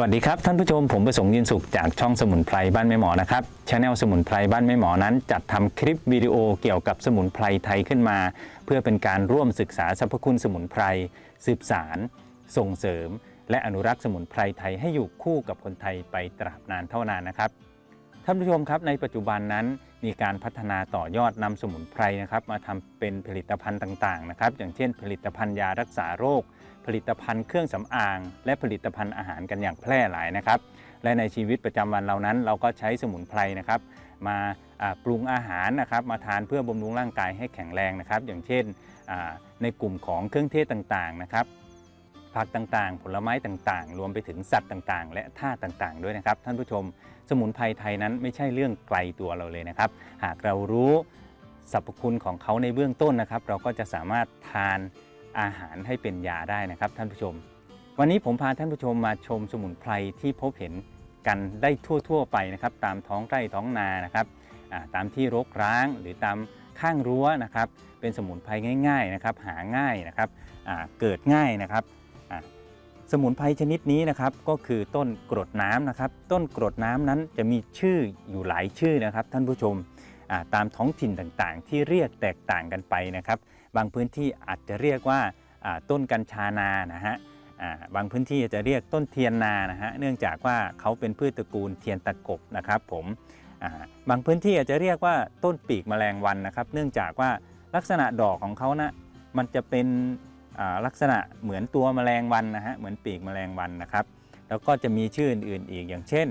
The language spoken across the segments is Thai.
สวัสดีครับ ท่านผู้ชมผมประสงค์ยินสุขจากช่องสมุนไพรบ้านแม่หมอนะครับช anel สมุนไพรบ้านแม่หมอนั้น จัดทำคลิปวิดีโอเกี่ยวกับสมุนไพรไทยขึ้นมา เพื่อเป็นการร่วมศึกษาสรรพคุณสมุนไพร สืบสาร ส่งเสริม และอนุรักษ์สมุนไพรไทยให้อยู่คู่กับคนไทยไปตราบนานเท่านานนะครับท่านผู้ชมครับในปัจจุบันนั้นมีการพัฒนาต่อยอดนำสมุนไพรนะครับมาทำเป็นผลิตภัณฑ์ต่างๆนะครับอย่างเช่น ผลิตภัณฑ์ยารักษาโรค ผลิตภัณฑ์เครื่องสำอาง และผลิตภัณฑ์อาหารกันอย่างแพร่หลายนะครับ และในชีวิตประจำวันเรานั้น เราก็ใช้สมุนไพรนะครับ มาปรุงอาหารนะครับ มาทานเพื่อบำรุงร่างกายให้แข็งแรงนะครับ อย่างเช่นในกลุ่มของเครื่องเทศต่างๆนะครับผักต่างๆ ผลไม้ต่างๆ รวมไปถึงสัตว์ต่างๆ และธาต่างๆ ด้วยนะครับ ท่านผู้ชม สมุนไพรไทยนั้นไม่ใช่เรื่องไกลตัวเราเลยนะครับ หากเรารู้สรรพคุณของเขาในเบื้องต้นนะครับ เราก็จะสามารถทาน อาหารให้เป็นยาได้นะครับท่านผู้ชม วันนี้ผมพาท่านผู้ชมมาชมสมุนไพรที่พบเห็นกันได้ทั่ว ๆ ไปนะครับ ตามท้องไร่ท้องนานะครับตามที่รกร้างหรือตามข้างรั้วนะครับ เป็นสมุนไพรง่าย ๆนะครับ หาง่ายนะครับเกิดง่ายนะครับสมุนไพรชนิดนี้นะครับก็คือต้นกรดน้ำนะครับ ต้นกรดน้ำนั้นจะมีชื่ออยู่หลายชื่อนะครับ ท่านผู้ชมตามท้องถิ่นต่างๆ ที่เรียกแตกต่างกันไปนะครับ บางพื้นที่อาจจะเรียกว่าต้นกัญชานานะฮะบางพื้นที่จะเรียกต้นเทียนนานะฮะเนื่องจากว่าเขาเป็นพืชตระกูลเทียนตะกบนะครับผมบางพื้นที่อาจจะเรียกว่าต้นปีกแมลงวันนะครับ เนื่องจากว่าลักษณะดอกของเขานะมันจะเป็นลักษณะเหมือนตัวแมลงวันนะฮะเหมือนปีกแมลงวันนะครับ แล้วก็จะมีชื่ออื่นๆอีกอย่างเช่น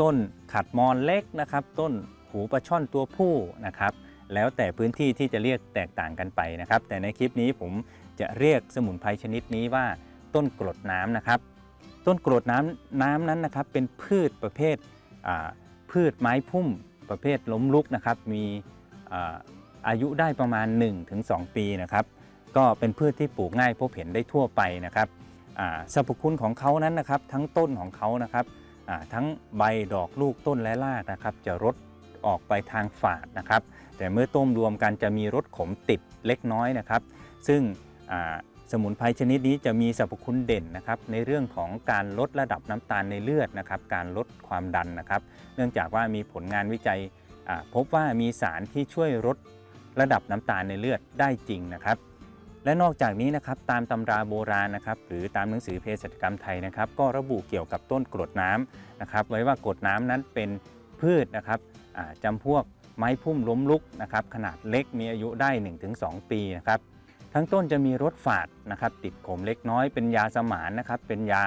ต้นขัดมอนเล็กนะครับ ต้นหูปลาช่อนตัวผู้นะครับ แล้วแต่พื้นที่ที่จะเรียกแตกต่างกันไปนะครับ แต่ในคลิปนี้ผมจะเรียกสมุนไพรชนิดนี้ว่าต้นกรดน้ำนะครับ ต้นกรดน้ำน้ำนั้นนะครับเป็นพืชประเภทพืชไม้พุ่มประเภทล้มลุกนะครับ มีอายุได้ประมาณ 1-2 ปีนะครับ ก็เป็นพืชที่ปลูกง่ายพบเห็นได้ทั่วไปนะครับอ่าสรรพคุณของเขานั้นนะครับ ทั้งต้นของเขานะครับทั้งใบดอกลูกต้นและรากนะครับ จะรดออกไปทางฝาดนะครับ แต่เมื่อต้มรวมกันจะมีรสขมติดเล็กน้อยนะครับ ซึ่งสมุนไพรชนิดนี้จะมีสรรพคุณเด่นนะครับ ในเรื่องของการลดระดับน้ำตาลในเลือดนะครับ การลดความดันนะครับ เนื่องจากว่ามีผลงานวิจัยพบว่ามีสารที่ช่วยลดระดับน้ำตาลในเลือดได้จริงนะครับ และนอกจากนี้นะครับตามตำราโบราณนะครับ หรือตามหนังสือเภสัชกรรมไทยนะครับ ก็ระบุเกี่ยวกับต้นกรดน้ำนะครับ ไว้ว่ากรดน้ำนั้นเป็นพืชนะครับอ่าจำพวก ไม้พุ่มล้มลุกนะครับขนาดเล็กมีอายุได้ 1-2 ปีนะครับทั้งต้นจะมีรสฝาดนะครับติดขมเล็กน้อยเป็นยาสมานนะครับเป็นยา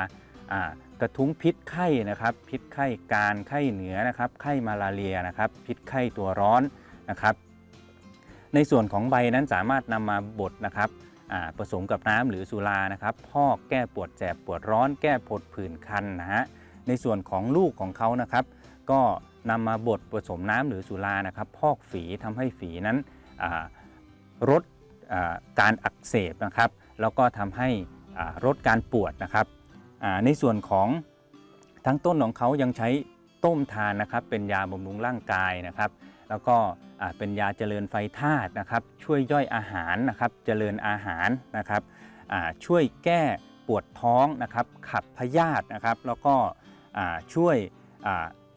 กระทุ้งพิษไข้นะครับพิษไข้การไข้เหนือนะครับไข้มาลาเรียนะครับพิษไข้ตัวร้อนนะครับ ในส่วนของใบนั้นสามารถนำมาบดนะครับผสมกับน้ำหรือสุรานะครับพอกแก้ปวดแสบปวดร้อน แก้ผดผื่นคันนะฮะในส่วนของลูกของเขานะครับ ก็ นำมาบดผสมน้ำหรือสุรานะครับพอกฝีทำให้ฝีนั้นลดการอักเสบนะครับ แล้วก็ทำให้ลดการปวดนะครับในส่วนของทั้งต้นของเขายังใช้ต้มทานนะครับ เป็นยาบำรุงร่างกายนะครับ แล้วก็เป็นยาเจริญไฟธาตุนะครับ ช่วยย่อยอาหารนะครับ เจริญอาหารนะครับช่วยแก้ปวดท้องนะครับ ขับพยาธินะครับ แล้วก็ช่วย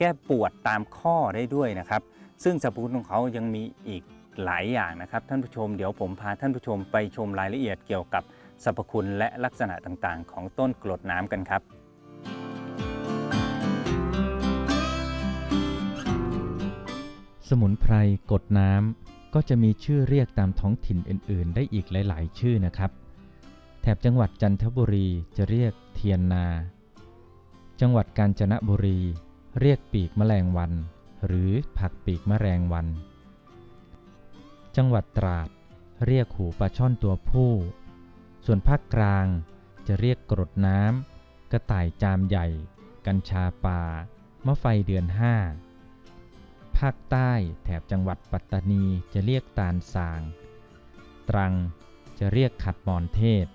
แก้ปวดตามข้อได้ด้วยนะครับ ซึ่งสรรพคุณของเขายังมีอีกหลายอย่างนะครับท่านผู้ชมเดี๋ยวผมพาท่านผู้ชมไปชมรายละเอียดเกี่ยวกับสรรพคุณและลักษณะต่างๆ ของต้นกรดน้ำกันครับสมุนไพรกดน้ำก็จะมีชื่อเรียกตามท้องถิ่นอื่น ๆ ได้อีกหลาย ๆ ชื่อนะครับ แถบจังหวัดจันทบุรีจะเรียกเทียนนา จังหวัดกาญจนบุรี เรียกปีกแมลงวัน หรือผักปีกแมลงวัน จังหวัดตราด เรียกหูปลาช่อนตัวผู้ ส่วนภาคกลางจะเรียกกรดน้ำ กระต่ายจามใหญ่ กัญชาป่ามะไฟเดือนห้า ภาคใต้แถบจังหวัดปัตตานีจะเรียกตาลสาง ตรังจะเรียกขัดมอนเทศ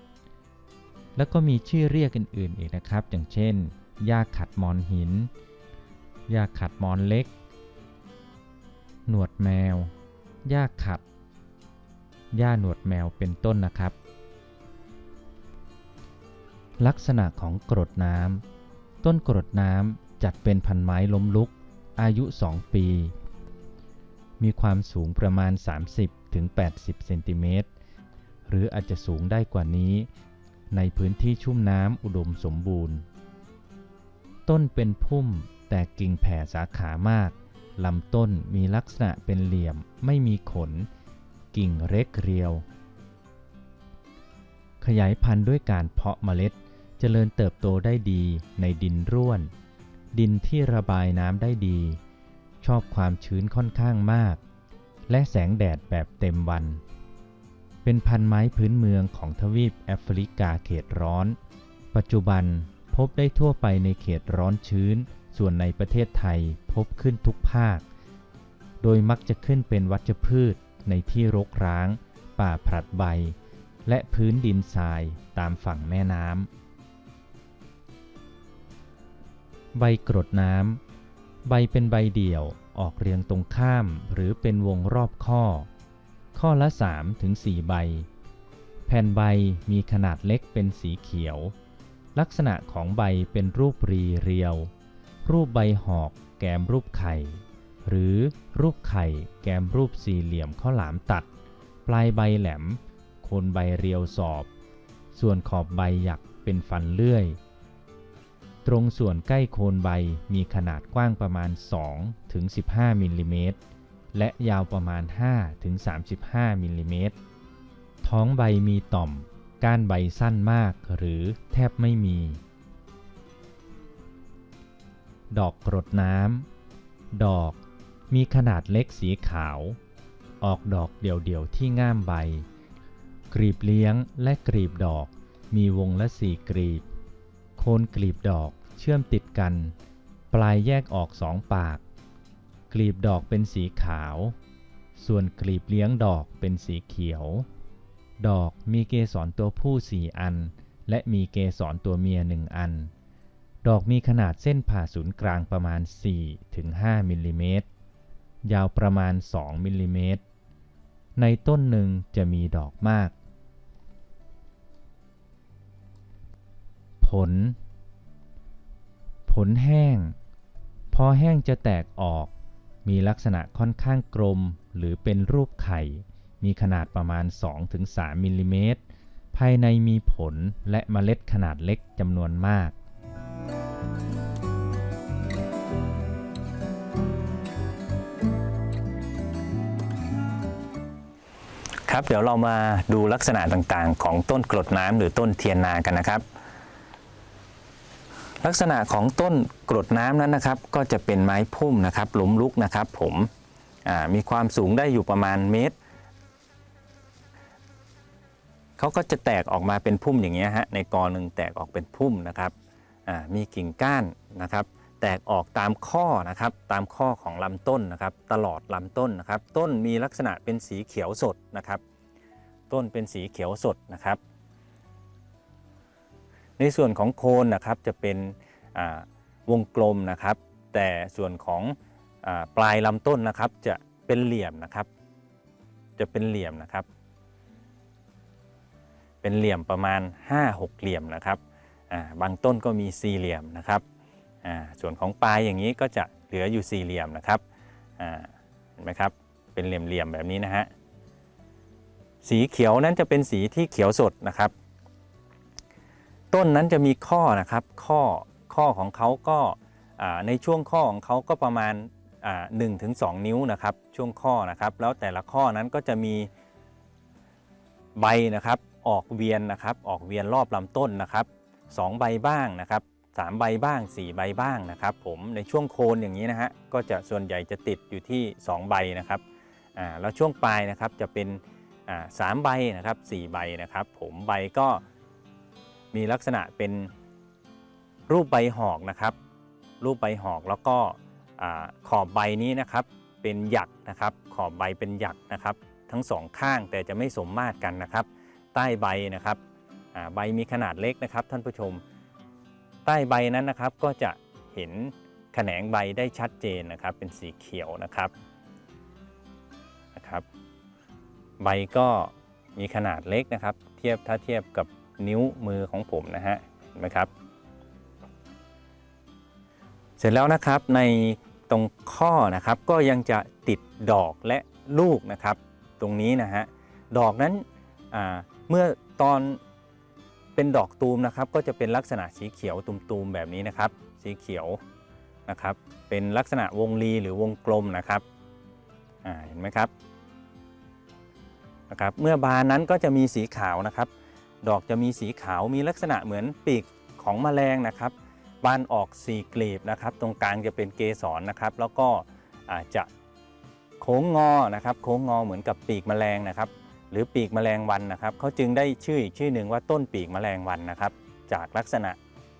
แล้วก็มีชื่อเรียกอื่นๆอีกนะครับ อย่างเช่นหญ้าขัดมอนหิน หญ้าขัดมอนเล็ก หนวดแมวหญ้าขัดหญ้าหนวดแมวเป็นต้นนะครับ ลักษณะของกรดน้ำต้นกรดน้ำจัดเป็นพันไม้ล้มลุก อายุ 2 ปี มีความสูงประมาณ 30-80เซนติเมตร หรืออาจจะสูงได้กว่านี้ ในพื้นที่ชุ่มน้ำอุดมสมบูรณ์ ต้นเป็นพุ่ม แต่กิ่งแผ่สาขามาก ลำต้นมีลักษณะเป็นเหลี่ยมไม่มีขน กิ่งเล็กเรียว ขยายพันธุ์ด้วยการเพาะเมล็ดเจริญเติบโตได้ดีในดินร่วน ดินที่ระบายน้ำได้ดี ชอบความชื้นค่อนข้างมาก และแสงแดดแบบเต็มวัน เป็นพันไม้พื้นเมืองของทวีปแอฟริกาเขตร้อน ปัจจุบันพบได้ทั่วไปในเขตร้อนชื้น ส่วนในประเทศไทยพบขึ้นทุกภาค โดยมักจะขึ้นเป็นวัชพืชในที่รกร้าง ป่าผลัดใบ และพื้นดินทรายตามฝั่งแม่น้ำ ใบกรดน้ำ ใบเป็นใบเดี่ยวออกเรียงตรงข้ามหรือเป็นวงรอบข้อ ข้อละ3ถึง4ใบ แผ่นใบมีขนาดเล็กเป็นสีเขียว ลักษณะของใบเป็นรูปรีเรียว รูปใบหอก แกมรูปไข่ หรือรูปไข่ แกมรูปสี่เหลี่ยมข้าวหลามตัด ปลายใบแหลม โคนใบเรียวสอบ ส่วนขอบใบหยักเป็นฟันเลื่อย ตรงส่วนใกล้โคนใบมีขนาดกว้างประมาณ 2 ถึง 15 มิลลิเมตร และยาวประมาณ 5 ถึง 35 มิลลิเมตร ท้องใบมีต่อม ก้านใบสั้นมากหรือแทบไม่มี ดอกกรดน้ำ ดอกมีขนาดเล็กสีขาว ออกดอกเดี่ยวๆที่ง่ามใบ กรีบเลี้ยงและกรีบดอกมีวงละสี่กรีบ โคนกลีบดอกเชื่อมติดกัน ปลายแยกออกสองปาก กลีบดอกเป็นสีขาว ส่วนกลีบเลี้ยงดอกเป็นสีเขียว ดอกมีเกสรตัวผู้สี่อัน และมีเกสรตัวเมียหนึ่งอัน ดอกมีขนาดเส้นผ่าศูนย์กลางประมาณ 4-5มิลลิเมตร ยาวประมาณ 2มิลลิเมตร ในต้นหนึ่งจะมีดอกมาก ผล ผลแห้ง พอแห้งจะแตกออก มีลักษณะค่อนข้างกลมหรือเป็นรูปไข่ มีขนาดประมาณ 2-3มิลลิเมตร ภายในมีผลและเมล็ดขนาดเล็กจำนวนมาก ครับเดี๋ยวเรามาดูลักษณะต่างๆ ของต้นกรดน้ำหรือต้นเทียนนากันนะครับ ลักษณะของต้นกรดน้ำนั้นนะครับ ก็จะเป็นไม้พุ่มนะครับหลุมลุกนะครับผมมีความสูงได้อยู่ประมาณเมตรเขาก็จะแตกออกมาเป็นพุ่มอย่างเงี้ยฮะในกอหนึ่งแตกออกเป็นพุ่มนะครับ มีกิ่งก้านนะครับ แตกออกตามข้อนะครับ ตามข้อของลำต้นนะครับ ตลอดลำต้นนะครับ ต้นมีลักษณะเป็นสีเขียวสดนะครับ ต้นเป็นสีเขียวสดนะครับ ในส่วนของโคนนะครับจะเป็นวงกลมนะครับ แต่ส่วนของอปลายลำต้นนะครับ จะเป็นเหลี่ยมนะครับ จะเป็นเหลี่ยมนะครับ เป็นเหลี่ยมประมาณ 5-6 เหลี่ยมนะครับ บางต้นก็มีสี่เหลี่ยมนะครับส่วนของปลายอย่างนี้ก็จะเหลืออยู่สี่เหลี่ยมนะครับเห็นไหมครับเป็นเหลี่ยมๆแบบนี้นะฮะสีเขียวนั้นจะเป็นสีที่เขียวสดนะครับ ต้นนั้นจะมีข้อนะครับข้อข้อของเขาก็ในช่วงข้อของเขาก็ประมาณหนึ่งถึงสองนิ้วนะครับ ช่วงข้อนะครับ แล้วแต่ละข้อนั้นก็จะมีใบนะครับออกเวียนนะครับ ออกเวียนรอบลำต้นนะครับ สองใบบ้างนะครับสามใบบ้างสี่ใบบ้างนะครับ ผมในช่วงโคนอย่างนี้นะฮะก็จะส่วนใหญ่จะติดอยู่ที่สองใบนะครับอ่าแล้วช่วงปลายนะครับจะเป็นอ่าสามใบนะครับสี่ใบนะครับ ผมใบก็มีลักษณะเป็นรูปใบหอกนะครับ รูปใบหอกแล้วก็ขอบใบนี้นะครับเป็นหยักนะครับ ขอบใบเป็นหยักนะครับ ทั้งสองข้างแต่จะไม่สมมาตรกันนะครับ ใต้ใบนะครับ ใบมีขนาดเล็กนะครับ ท่านผู้ชม ใต้ใบนั้นนะครับก็จะเห็นแขนงใบได้ชัดเจนนะครับ เป็นสีเขียวนะครับนะครับ ใบก็มีขนาดเล็กนะครับ เทียบถ้าเทียบกับนิ้วมือของผมนะฮะเห็นไหมครับ เสร็จแล้วนะครับในตรงข้อนะครับก็ยังจะติดดอกและลูกนะครับ ตรงนี้นะฮะดอกนั้นเมื่อตอน เป็นดอกตูมนะครับ ก็จะเป็นลักษณะสีเขียวตุมๆแบบนี้นะครับ สีเขียวนะครับ เป็นลักษณะวงรีหรือวงกลมนะครับเห็นไหมครับนะครับ เมื่อบานนั้นก็จะมีสีขาวนะครับ ดอกจะมีสีขาวมีลักษณะเหมือนปีกของแมลงนะครับ บานออกสี่กลีบนะครับ ตรงกลางจะเป็นเกสรนะครับ แล้วก็อาจจะโค้งงอนะครับ โค้งงอเหมือนกับปีกแมลงนะครับ หรือปีกแมลงวันนะครับเขาจึงได้ชื่ออีกชื่อหนึ่งว่าต้นปีกแมลงวันนะครับ จากลักษณะ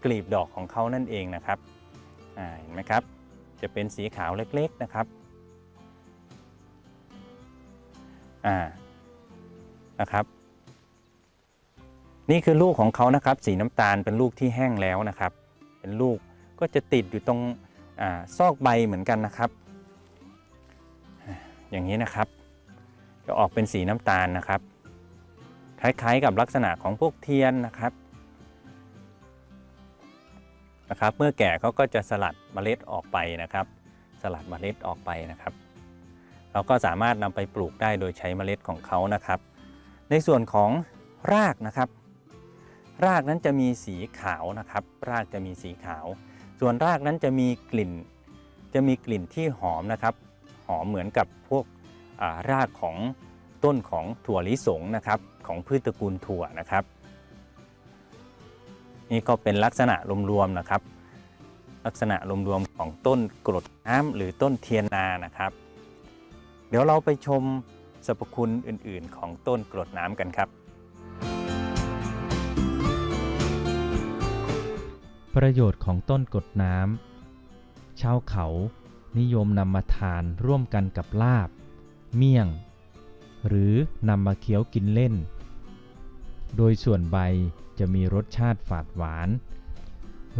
กลีบดอกของเขานั่นเองนะครับเห็นไหมครับ จะเป็นสีขาวเล็กๆนะครับนะครับ นี่คือลูกของเขานะครับ สีน้ำตาลเป็นลูกที่แห้งแล้วนะครับ เป็นลูกก็จะติดอยู่ตรงอซอกใบเหมือนกันนะครับ อย่างนี้นะครับ จะออกเป็นสีน้ำตาลนะครับ คล้ายๆกับลักษณะของพวกเทียนนะครับนะครับ เมื่อแก่เขาก็จะสลัดเมล็ดออกไปนะครับ สลัดเมล็ดออกไปนะครับ เราก็สามารถนำไปปลูกได้โดยใช้เมล็ดของเขานะครับ ในส่วนของรากนะครับ รากนั้นจะมีสีขาวนะครับ รากจะมีสีขาว ส่วนรากนั้นจะมีกลิ่น จะมีกลิ่นที่หอมนะครับ หอมเหมือนกับพวก รากของต้นของถั่วลิสงนะครับของพืชตระกูลถั่วนะครับ นี่ก็เป็นลักษณะรวมๆนะครับ ลักษณะรวมๆของต้นกรดน้ำหรือต้นเทียนนานะครับ เดี๋ยวเราไปชมสรรพคุณอื่นๆ ของต้นกรดน้ำกันครับ ประโยชน์ของต้นกรดน้ำชาวเขานิยมนำมาทานร่วมกันกับลาบ เมี่ยง หรือนำมาเคี้ยวกินเล่น โดยส่วนใบจะมีรสชาติฝาดหวาน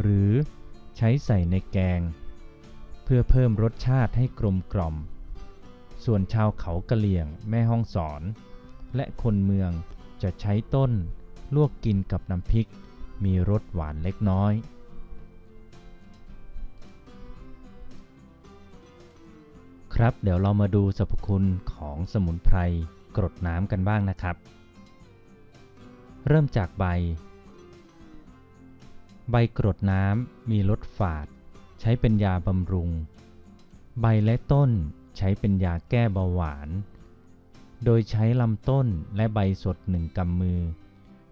หรือใช้ใส่ในแกง เพื่อเพิ่มรสชาติให้กลมกล่อม ส่วนชาวเขากะเหลี่ยงแม่ห้องสอน และคนเมืองจะใช้ต้นลวกกินกับน้ำพริก มีรสหวานเล็กน้อย ครับ เดี๋ยวเรามาดูสรรพคุณของสมุนไพรกรดน้ำกันบ้างนะครับ เริ่มจากใบ ใบกรดน้ำมีรสฝาด ใช้เป็นยาบำรุง ใบและต้นใช้เป็นยาแก้เบาหวาน โดยใช้ลำต้นและใบสดหนึ่งกำมือ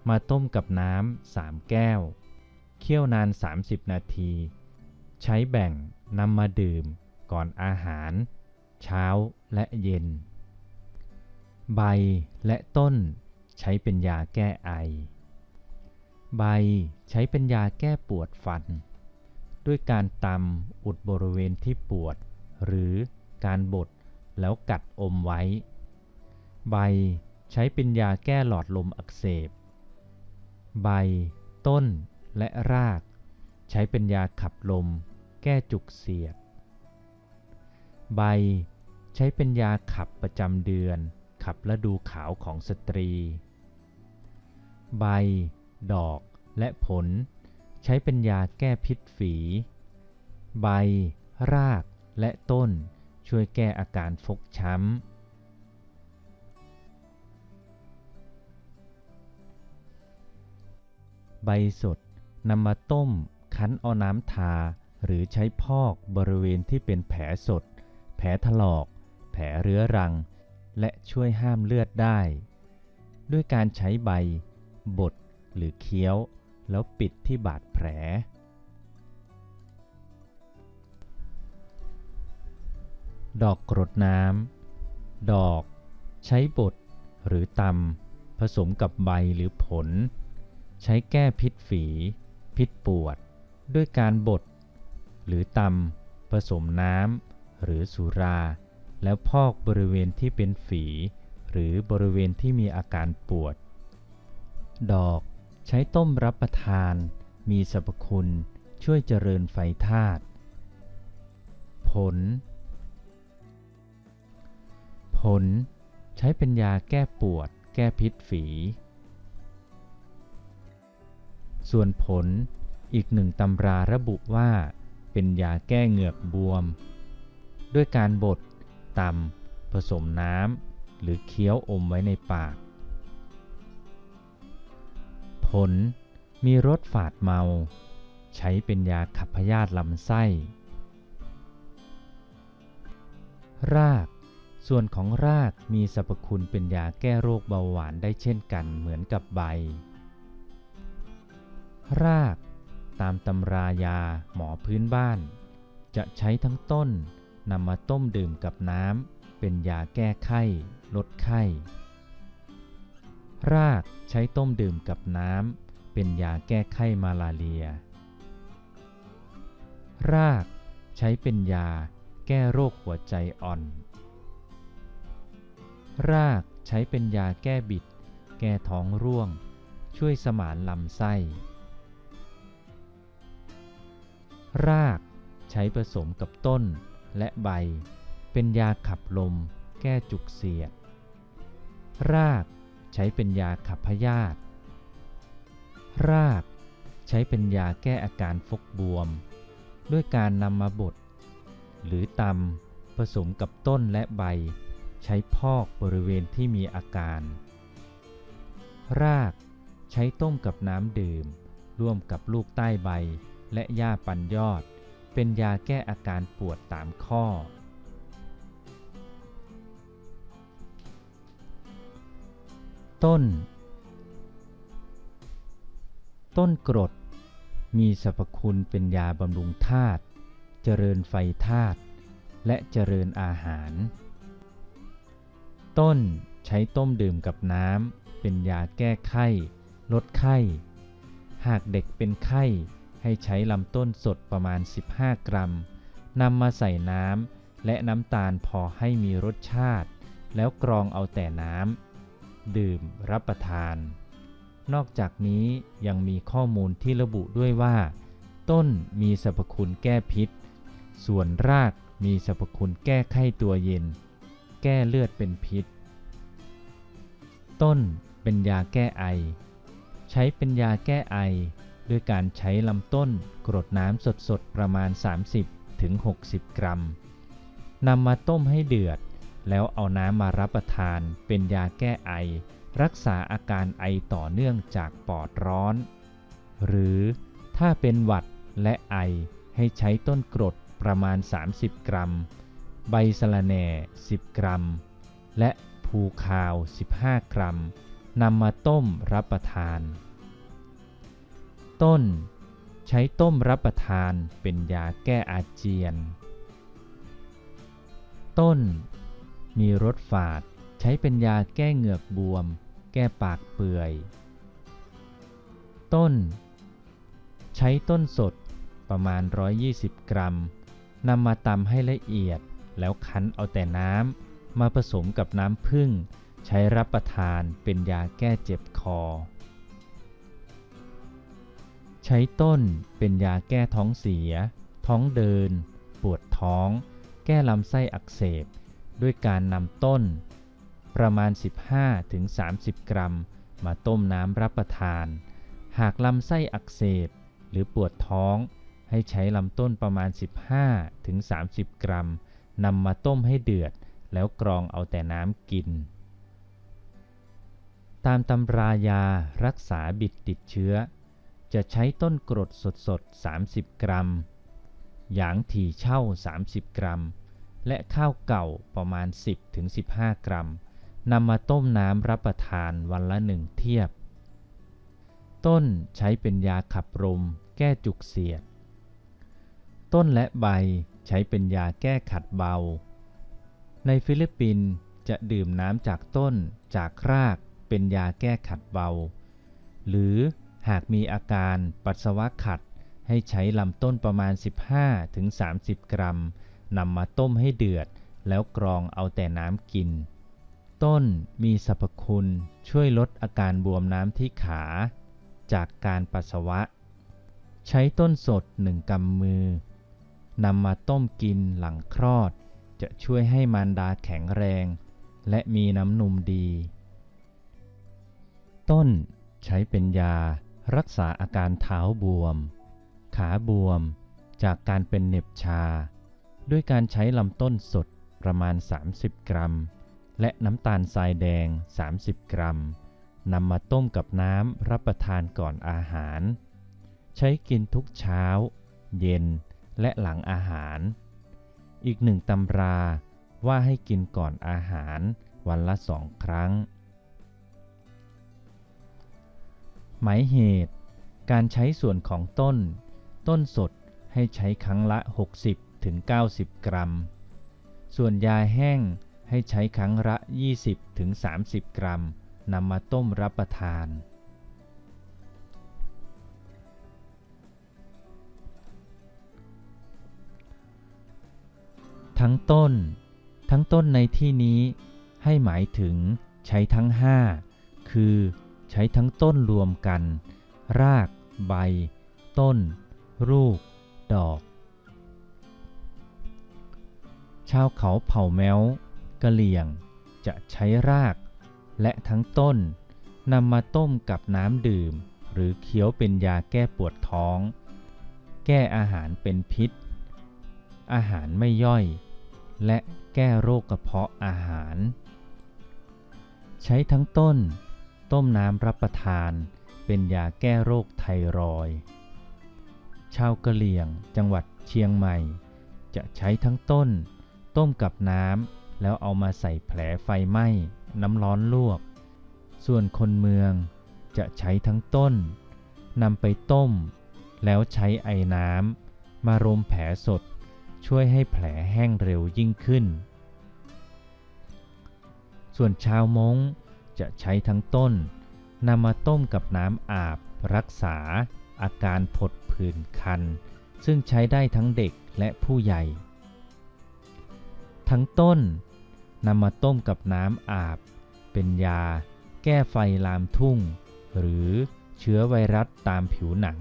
มาต้มกับน้ำสามแก้ว เคี่ยวนาน 30 นาที ใช้แบ่งนำมาดื่มก่อนอาหาร เช้าและเย็น ใบและต้นใช้เป็นยาแก้ไอ ใบใช้เป็นยาแก้ปวดฟัน ด้วยการตำอุดบริเวณที่ปวด หรือการบดแล้วกัดอมไว้ ใบใช้เป็นยาแก้หลอดลมอักเสบ ใบ ต้นและราก ใช้เป็นยาขับลม แก้จุกเสียด ใบ ใช้เป็นยาขับประจำเดือน ขับฤดูขาวของสตรี ใบ ดอกและผล ใช้เป็นยาแก้พิษฝี ใบ รากและต้นช่วยแก้อาการฟกช้ำ ใบสดนำมาต้ม คั้นเอาน้ำทา หรือใช้พอกบริเวณที่เป็นแผลสด ลถลอก แผลเรื้อรัง และช่วยห้ามเลือดได้ ด้วยการใช้ใบ บดหรือเคี้ยว แล้วปิดที่บาดแผล ดอกกรดน้ำ ดอก ใช้บดหรือตำผสมกับใบหรือผล ใช้แก้พิษฝี พิษปวด ด้วยการบดหรือตำผสมน้ำ หรือสุรา แล้วพอกบริเวณที่เป็นฝี หรือบริเวณที่มีอาการปวด ดอกใช้ต้มรับประทาน มีสรรพคุณช่วยเจริญไฟธาตุผล ผลใช้เป็นยาแก้ปวด แก้พิษฝี ส่วนผลอีกหนึ่งตำราระบุว่า เป็นยาแก้เหงือกบวม ด้วยการบดตำผสมน้ำหรือเคี้ยวอมไว้ในปาก ผลมีรสฝาดเมา ใช้เป็นยาขับพยาธิลำไส้ ราก ส่วนของรากมีสรรพคุณเป็นยาแก้โรคเบาหวานได้เช่นกันเหมือนกับใบ รากตามตำรายาหมอพื้นบ้าน จะใช้ทั้งต้น นำมาต้มดื่มกับน้ำเป็นยาแก้ไข้ ลดไข้ รากใช้ต้มดื่มกับน้ำเป็นยาแก้ไข้มาลาเรีย รากใช้เป็นยาแก้โรคหัวใจอ่อน รากใช้เป็นยาแก้บิด แก้ท้องร่วง ช่วยสมานลำไส้ รากใช้ผสมกับต้น และใบ เป็นยาขับลม แก้จุกเสียด รากใช้เป็นยาขับพยาธิรากใช้เป็นยาแก้อาการฟกบวม ด้วยการนำมาบดหรือตำผสมกับต้นและใบ ใช้พอกบริเวณที่มีอาการ รากใช้ต้มกับน้ำดื่ม ร่วมกับลูกใต้ใบและหญ้าปันยอด เป็นยาแก้อาการปวดตามข้อ ต้น ต้นกรด มีสรรพคุณเป็นยาบำรุงธาตุ เจริญไฟธาตุ และเจริญอาหาร ต้นใช้ต้มดื่มกับน้ำ เป็นยาแก้ไข้ ลดไข้ หากเด็กเป็นไข้ ให้ใช้ลำต้นสดประมาณ 15 กรัมนำมาใส่น้ำและน้ำตาลพอให้มีรสชาติ แล้วกรองเอาแต่น้ำดื่มรับประทาน นอกจากนี้ยังมีข้อมูลที่ระบุด้วยว่า ต้นมีสรรพคุณแก้พิษ ส่วนรากมีสรรพคุณแก้ไข้ตัวเย็น แก้เลือดเป็นพิษ ต้นเป็นยาแก้ไอ ใช้เป็นยาแก้ไอ ด้วยการใช้ลำต้นกรดน้ำสดๆ ประมาณ 30-60กรัมนำมาต้มให้เดือด แล้วเอาน้ำมารับประทานเป็นยาแก้ไอ รักษาอาการไอต่อเนื่องจากปอดร้อน หรือถ้าเป็นหวัดและไอให้ใช้ต้นกรดประมาณ 30 กรัม ใบสะระแหน่ 10 กรัม และภูคาว 15 กรัมนำมาต้มรับประทาน ต้น ใช้ต้มรับประทานเป็นยาแก้อาเจียน ต้น มีรสฝาด ใช้เป็นยาแก้เหงือกบวม แก้ปากเปื่อย ต้น ใช้ต้นสดประมาณ 120 กรัมนำมาตำให้ละเอียดแล้วคั้นเอาแต่น้ำมาผสมกับน้ำผึ้งใช้รับประทานเป็นยาแก้เจ็บคอ ใช้ต้นเป็นยาแก้ท้องเสีย ท้องเดิน ปวดท้อง แก้ลำไส้อักเสบ ด้วยการนำต้น ประมาณ 15-30 กรัม มาต้มน้ำรับประทาน หากลำไส้อักเสบ หรือปวดท้อง ให้ใช้ลำต้นประมาณ 15-30 กรัมนำมาต้มให้เดือด แล้วกรองเอาแต่น้ำกินตามตำรายารักษาบิดติดเชื้อ จะใช้ต้นกรดสดๆ 30 กรัม หยางถี่เช่า 30 กรัม และข้าวเก่าประมาณ 10-15 กรัมนำมาต้มน้ำรับประทานวันละหนึ่งเทียบ ต้นใช้เป็นยาขับลมแก้จุกเสียด ต้นและใบใช้เป็นยาแก้ขัดเบา ในฟิลิปปินส์จะดื่มน้ำจากต้นจากรากเป็นยาแก้ขัดเบา หรือ หากมีอาการปัสสาวะขัด ให้ใช้ลำต้นประมาณ 15-30 กรัมนำมาต้มให้เดือด แล้วกรองเอาแต่น้ำกิน ต้นมีสรรพคุณช่วยลดอาการบวมน้ำที่ขา จากการปัสสาวะ ใช้ต้นสดหนึ่งกำมือนำมาต้มกินหลังคลอด จะช่วยให้มารดาแข็งแรง และมีน้ำนมดี ต้นใช้เป็นยา รักษาอาการเท้าบวม ขาบวม จากการเป็นเน็บชา ด้วยการใช้ลำต้นสดประมาณ 30 กรัม และน้ำตาลทรายแดง 30 กรัมนำมาต้มกับน้ำรับประทานก่อนอาหาร ใช้กินทุกเช้า เย็นและหลังอาหาร อีกหนึ่งตำราว่าให้กินก่อนอาหารวันละสองครั้ง หมายเหตุ การใช้ส่วนของต้น ต้นสดให้ใช้ครั้งละ 60ถึง90กรัม ส่วนยาแห้งให้ใช้ครั้งละ 20ถึง30กรัมนำมาต้มรับประทาน ทั้งต้น ทั้งต้นในที่นี้ให้หมายถึงใช้ทั้งห้าคือ ใช้ทั้งต้นรวมกัน ราก ใบ ต้น รูป ดอก ชาวเขาเผ่าแมวกะเหลี่ยง จะใช้ราก และทั้งต้นนำมาต้มกับน้ำดื่ม หรือเคี้ยวเป็นยาแก้ปวดท้อง แก้อาหารเป็นพิษ อาหารไม่ย่อย และแก้โรคกระเพาะอาหาร ใช้ทั้งต้น ต้มน้ำรับประทาน เป็นยาแก้โรคไทรอยชาวกะเหลี่ยงจังหวัดเชียงใหม่ จะใช้ทั้งต้น ต้มกับน้ำแล้วเอามาใส่แผลไฟไหม้น้ำร้อนลวก ส่วนคนเมืองจะใช้ทั้งต้นนำไปต้ม แล้วใช้ไอ้น้ำมารมแผลสด ช่วยให้แผลแห้งเร็วยิ่งขึ้น ส่วนชาวม้ง จะใช้ทั้งต้นนำมาต้มกับน้ำอาบ รักษา อาการผดผื่นคัน ซึ่งใช้ได้ทั้งเด็กและผู้ใหญ่ ทั้งต้นนำมาต้มกับน้ำอาบ เป็นยา แก้ไฟลามทุ่ง หรือเชื้อไวรัสตามผิวหนัง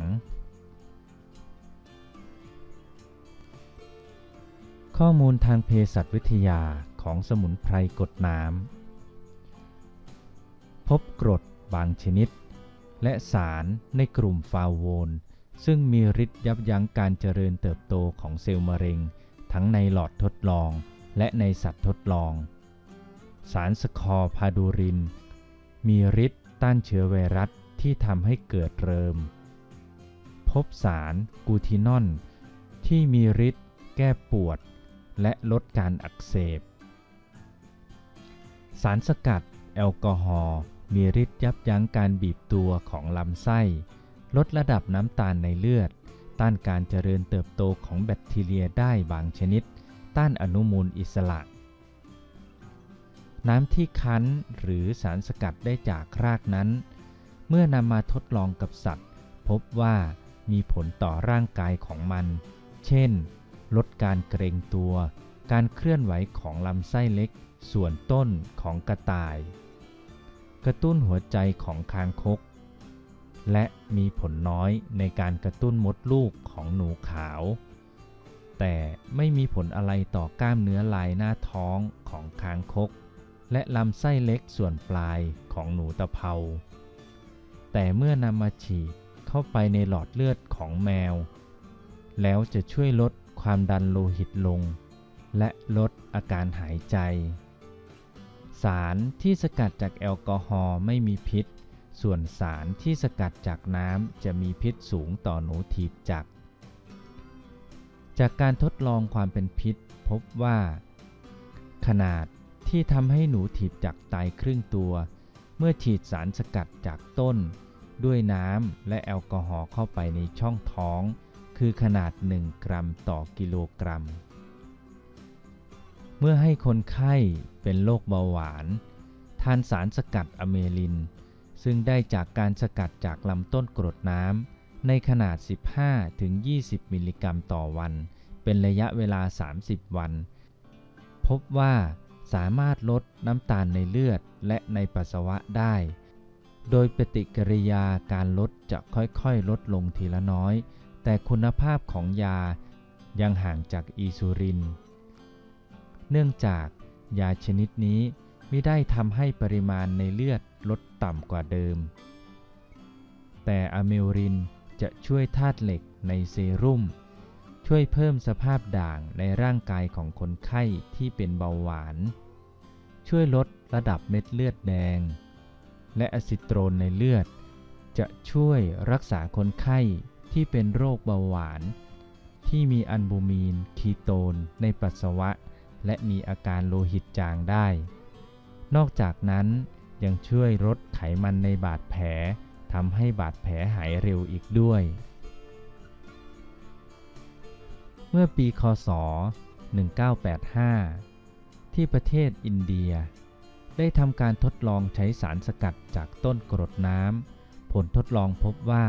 ข้อมูลทางเภสัชวิทยาของสมุนไพรกดน้ำ พบกรดบางชนิด และสารในกลุ่มฟาโวนซึ่งมีฤทธิ์ยับยั้งการเจริญเติบโตของเซลล์มะเร็ง ทั้งในหลอดทดลอง และในสัตว์ทดลอง สารสคอพาดูริน มีฤทธิ์ต้านเชื้อไวรัสที่ทำให้เกิดเริม พบสารกูทินอน ที่มีฤทธิ์แก้ปวด และลดการอักเสบ สารสกัด แอลกอฮอล์มีฤทธิ์ยับยั้งการบีบตัวของลำไส้ ลดระดับน้ำตาลในเลือด ต้านการเจริญเติบโตของแบคทีเรียได้บางชนิด ต้านอนุมูลอิสระ น้ำที่คั้นหรือสารสกัดได้จากรากนั้น เมื่อนำมาทดลองกับสัตว์ พบว่ามีผลต่อร่างกายของมัน เช่น ลดการเกรงตัว การเคลื่อนไหวของลำไส้เล็ก ส่วนต้นของกระต่าย กระตุ้นหัวใจของคางคก และมีผลน้อยในการกระตุ้นมดลูกของหนูขาว แต่ไม่มีผลอะไรต่อกล้ามเนื้อลายหน้าท้องของคางคก และลำไส้เล็กส่วนปลายของหนูตะเภา แต่เมื่อนำมาฉีดเข้าไปในหลอดเลือดของแมว แล้วจะช่วยลดความดันโลหิตลง และลดอาการหายใจ สารที่สกัดจากแอลกอฮอล์ไม่มีพิษ ส่วนสารที่สกัดจากน้ำจะมีพิษสูงต่อหนูถีบจัก จากการทดลองความเป็นพิษพบว่า ขนาดที่ทำให้หนูถีบจักตายครึ่งตัว เมื่อฉีดสารสกัดจากต้น ด้วยน้ำและแอลกอฮอล์เข้าไปในช่องท้อง คือขนาด 1 กรัมต่อกิโลกรัม เมื่อให้คนไข้เป็นโรคเบาหวาน ทานสารสกัดอะเมริน ซึ่งได้จากการสกัดจากลำต้นกรดน้ำในขนาด 15-20 มิลลิกรัมต่อวัน เป็นระยะเวลา 30 วัน พบว่าสามารถลดน้ำตาลในเลือดและในปัสสาวะได้ โดยปฏิกิริยาการลดจะค่อยๆ ลดลงทีละน้อย แต่คุณภาพของยายังห่างจากอิซูริน เนื่องจากยาชนิดนี้ไม่ได้ทำให้ปริมาณในเลือดลดต่ำกว่าเดิม แต่อะเมลรินจะช่วยธาตุเหล็กในเซรุ่ม ช่วยเพิ่มสภาพด่างในร่างกายของคนไข้ที่เป็นเบาหวาน ช่วยลดระดับเม็ดเลือดแดง และอะซิโตรนในเลือด จะช่วยรักษาคนไข้ที่เป็นโรคเบาหวาน ที่มีอัลบูมิน คีโตนในปัสสาวะ และมีอาการโลหิตจางได้ นอกจากนั้นยังช่วยลดไขมันในบาดแผลทำให้บาดแผลหายเร็วอีกด้วย เมื่อปีคศ 1985 ที่ประเทศอินเดีย ได้ทำการทดลองใช้สารสกัดจากต้นกรดน้ำ ผลทดลองพบว่า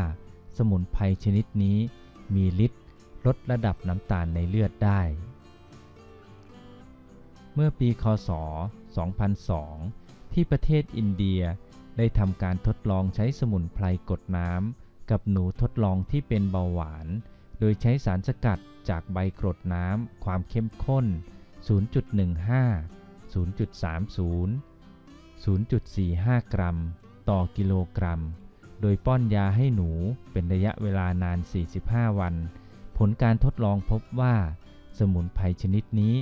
สมุนไพรชนิดนี้มีฤทธิ์ลดระดับน้ำตาลในเลือดได้ เมื่อปีคศ 2002 ที่ประเทศอินเดียได้ทำการทดลองใช้สมุนไพรกดน้ำกับหนูทดลองที่เป็นเบาหวาน โดยใช้สารสกัดจากใบกรดน้ำความเข้มข้น 0.15 0.30 0.45 กรัม ต่อกิโลกรัม โดยป้อนยาให้หนูเป็นระยะเวลานาน 45 วัน ผลการทดลองพบว่า สมุนไพรชนิดนี้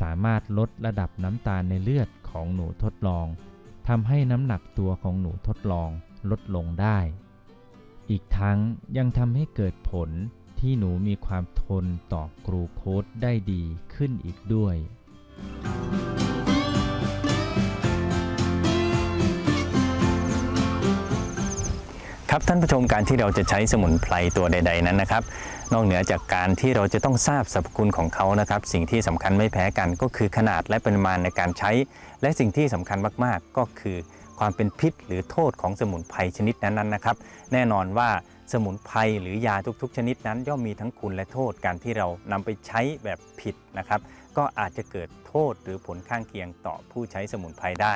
สามารถลดระดับน้ำตาลในเลือดของหนูทดลองทำให้น้ำหนักตัวของหนูทดลองลดลงได้ อีกทั้งยังทำให้เกิดผลที่หนูมีความทนต่อกรูโคสได้ดีขึ้นอีกด้วย ครับท่านผู้ชมการที่เราจะใช้สมุนไพรตัวใด ๆ นั้นนะครับ นอกเหนือจากการที่เราจะต้องทราบสรรพคุณของเขานะครับ สิ่งที่สำคัญไม่แพ้กันก็คือขนาดและปริมาณในการใช้ และสิ่งที่สำคัญมากๆ ก็คือความเป็นพิษหรือโทษของสมุนไพรชนิดนั้นๆนะครับ แน่นอนว่าสมุนไพรหรือยาทุกๆ ชนิดนั้นย่อมมีทั้งคุณและโทษการที่เรานำไปใช้แบบผิดนะครับ ก็อาจจะเกิดโทษหรือผลข้างเคียงต่อผู้ใช้สมุนไพรได้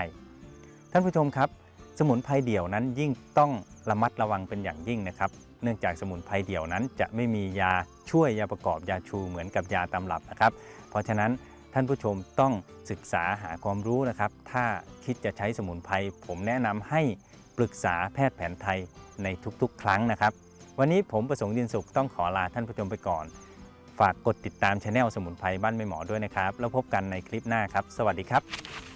ท่านผู้ชมครับ สมุนไพรเดี่ยวนั้นยิ่งต้องระมัดระวังเป็นอย่างยิ่งนะครับ เนื่องจากสมุนไพรเดี่ยวนั้น จะไม่มียาช่วยยาประกอบยาชูเหมือนกับยาตำรับนะครับ เพราะฉะนั้นท่านผู้ชมต้องศึกษาหาความรู้นะครับ ถ้าคิดจะใช้สมุนไพรผมแนะนำให้ปรึกษาแพทย์แผนไทยในทุกๆ ครั้งนะครับ วันนี้ผมประสงค์ยินสุขต้องขอลาท่านผู้ชมไปก่อน ฝากกดติดตามช anel สมุนไพรบ้านไม่หมอด้วยนะครับ แล้วพบกันในคลิปหน้าครับ สวัสดีครับ